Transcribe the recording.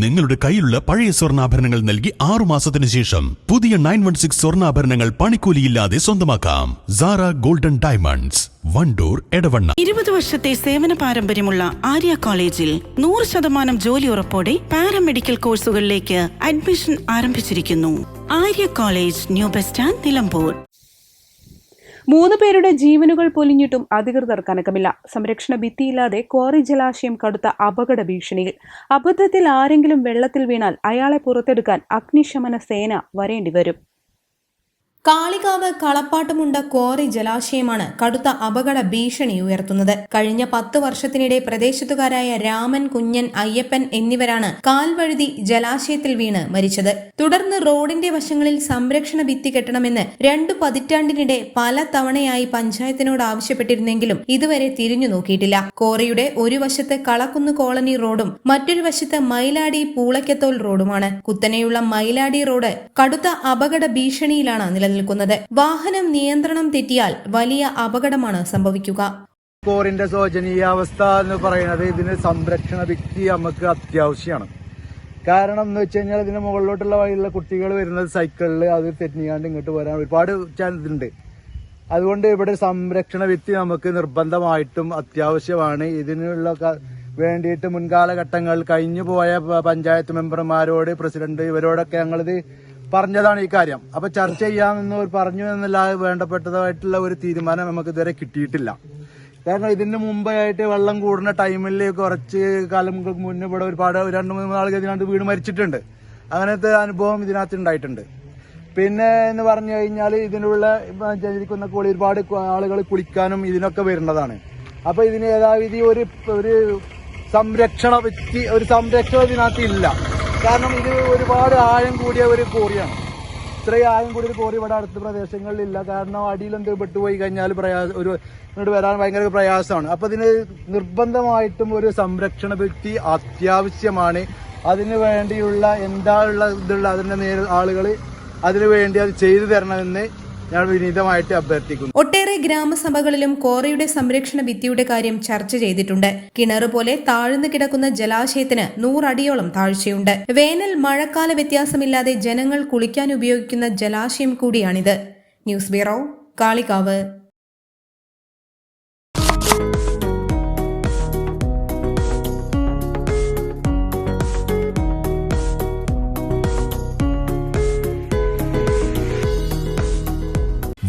നിങ്ങളുടെ കയ്യിലുള്ള പഴയ സ്വർണാഭരണങ്ങൾ നൽകി ആറു മാസത്തിന് ശേഷം പുതിയ നയൻ വൺ സിക്സ് സ്വർണാഭരണങ്ങൾ പണിക്കൂലിയില്ലാതെ സ്വന്തമാക്കാം. Sara golden diamonds Wandoor Edavanna. ഇരുപത് വർഷത്തെ സേവന പാരമ്പര്യമുള്ള ആര്യ കോളേജിൽ നൂറ് ശതമാനം ജോലി ഉറപ്പോടെ പാരാമെഡിക്കൽ കോഴ്സുകളിലേക്ക് അഡ്മിഷൻ ആരംഭിച്ചിരിക്കുന്നു. Arya college new bus stand Nilambur. മൂന്ന് പേരുടെ ജീവനുകൾ പൊലിഞ്ഞിട്ടും അധികൃതർ കനക്കമില്ല. സംരക്ഷണ ഭിത്തിയില്ലാതെ ക്വാറി ജലാശയം കടുത്ത അപകട ഭീഷണിയിൽ. അബദ്ധത്തിൽ ആരെങ്കിലും വെള്ളത്തിൽ വീണാൽ അയാളെ പുറത്തെടുക്കാൻ അഗ്നിശമന സേന വരേണ്ടി വരും കാളികാവ് കളപ്പാട്ടുമുണ്ട ക്വാറി ജലാശയമാണ് കടുത്ത അപകട ഭീഷണി ഉയർത്തുന്നത്. കഴിഞ്ഞ പത്ത് വർഷത്തിനിടെ പ്രദേശത്തുകാരായ രാമൻ കുഞ്ഞൻ അയ്യപ്പൻ എന്നിവരാണ് കാൽവഴുതി ജലാശയത്തിൽ വീണ് മരിച്ചത്. തുടർന്ന് റോഡിന്റെ വശങ്ങളിൽ സംരക്ഷണ ഭിത്തി കെട്ടണമെന്ന് രണ്ടു പതിറ്റാണ്ടിനിടെ പല തവണയായി പഞ്ചായത്തിനോട് ആവശ്യപ്പെട്ടിരുന്നെങ്കിലും ഇതുവരെ തിരിഞ്ഞു നോക്കിയിട്ടില്ല. ക്വാറിയുടെ ഒരു വശത്ത് കളക്കുന്ന് കോളനി റോഡും മറ്റൊരു വശത്ത് മൈലാടി പൂളക്കത്തോൽ റോഡുമാണ്. കുത്തനെയുള്ള മൈലാടി റോഡ് കടുത്ത അപകട ഭീഷണിയിലാണ് നിലനിൽക്കുന്നത്. വാഹനം നിയന്ത്രണം തെറ്റിയാൽ വലിയ അപകടമാണ് സംഭവിക്കുക. കോറിന്റെ ശോചനീയാവസ്ഥ എന്ന് പറയുന്നത് ഇതിന് സംരക്ഷണ വ്യക്തി നമുക്ക് അത്യാവശ്യമാണ്. കാരണം എന്ന് വെച്ച് കഴിഞ്ഞാൽ ഇതിന് മുകളിലോട്ടുള്ള വഴിയുള്ള കുട്ടികൾ വരുന്നത് സൈക്കിളിൽ അത് തെറ്റിയാണ്ട് ഇങ്ങോട്ട് വരാൻ ഒരുപാട് ചാൻസ് ഉണ്ട്. അതുകൊണ്ട് ഇവിടെ സംരക്ഷണ വ്യക്തി നമുക്ക് നിർബന്ധമായിട്ടും അത്യാവശ്യമാണ്. ഇതിനുള്ള വേണ്ടിയിട്ട് മുൻകാലഘട്ടങ്ങൾ കഴിഞ്ഞു പോയ പഞ്ചായത്ത് മെമ്പർമാരോട് പ്രസിഡന്റ് ഇവരോടൊക്കെ ഞങ്ങളിത് പറഞ്ഞതാണ് ഈ കാര്യം. അപ്പൊ ചർച്ച ചെയ്യാമെന്ന് പറഞ്ഞു എന്നല്ലാതെ വേണ്ടപ്പെട്ടതായിട്ടുള്ള ഒരു തീരുമാനം നമുക്ക് ഇതുവരെ കിട്ടിയിട്ടില്ല. കാരണം ഇതിന് മുമ്പായിട്ട് വെള്ളം കൂടുന്ന ടൈമിൽ കുറച്ച് കാലം മുന്നേ ഇവിടെ ഒരുപാട് രണ്ട് മൂന്ന് നാളുകൾ ഇതിനകത്ത് വീട് മരിച്ചിട്ടുണ്ട്. അങ്ങനത്തെ അനുഭവം ഇതിനകത്ത് ഉണ്ടായിട്ടുണ്ട്. പിന്നെ എന്ന് പറഞ്ഞു കഴിഞ്ഞാൽ ഇതിനുള്ള ജനിക്കുന്ന ഒരുപാട് ആളുകൾ കുളിക്കാനും ഇതിനൊക്കെ വരുന്നതാണ്. അപ്പൊ ഇതിന് യഥാവിധി ഒരു ഒരു സംരക്ഷണ വ്യക്തി ഒരു സംരക്ഷണം ഇതിനകത്ത് ഇല്ല. കാരണം ഇത് ഒരുപാട് ആഴം കൂടിയ ഒരു കോറിയാണ് ഇത്രയും ആഴം കൂടിയ ഒരു കോറി ഇവിടെ അടുത്ത പ്രദേശങ്ങളിലില്ല. കാരണം അടിയിൽ പെട്ടുപോയി കഴിഞ്ഞാൽ പ്രയാസം ഒരു ഇങ്ങോട്ട് വരാൻ ഭയങ്കര പ്രയാസമാണ്. അപ്പൊ ഇതിന് നിർബന്ധമായിട്ടും ഒരു സംരക്ഷണ വ്യക്തി അത്യാവശ്യമാണ്. അതിന് വേണ്ടിയുള്ള എന്താ ഉള്ള ഇതുള്ള അതിന്റെ നേരെ ആളുകൾ അതിനു വേണ്ടി അത് ചെയ്തു തരണമെന്ന് ഞാൻ വിനീതമായിട്ട് അഭ്യർത്ഥിക്കുന്നു. ഒട്ടേറെ ഗ്രാമസഭകളിലും കോറയുടെ സംരക്ഷണ ഭിത്തിയുടെ കാര്യം ചർച്ച ചെയ്തിട്ടുണ്ട്. കിണറ് പോലെ താഴ്ന്നു കിടക്കുന്ന ജലാശയത്തിന് നൂറടിയോളം താഴ്ചയുണ്ട്. വേനൽ മഴക്കാല വ്യത്യാസമില്ലാതെ ജനങ്ങൾ കുളിക്കാൻ ഉപയോഗിക്കുന്ന ജലാശയം കൂടിയാണിത്. News bureau Kalikavu.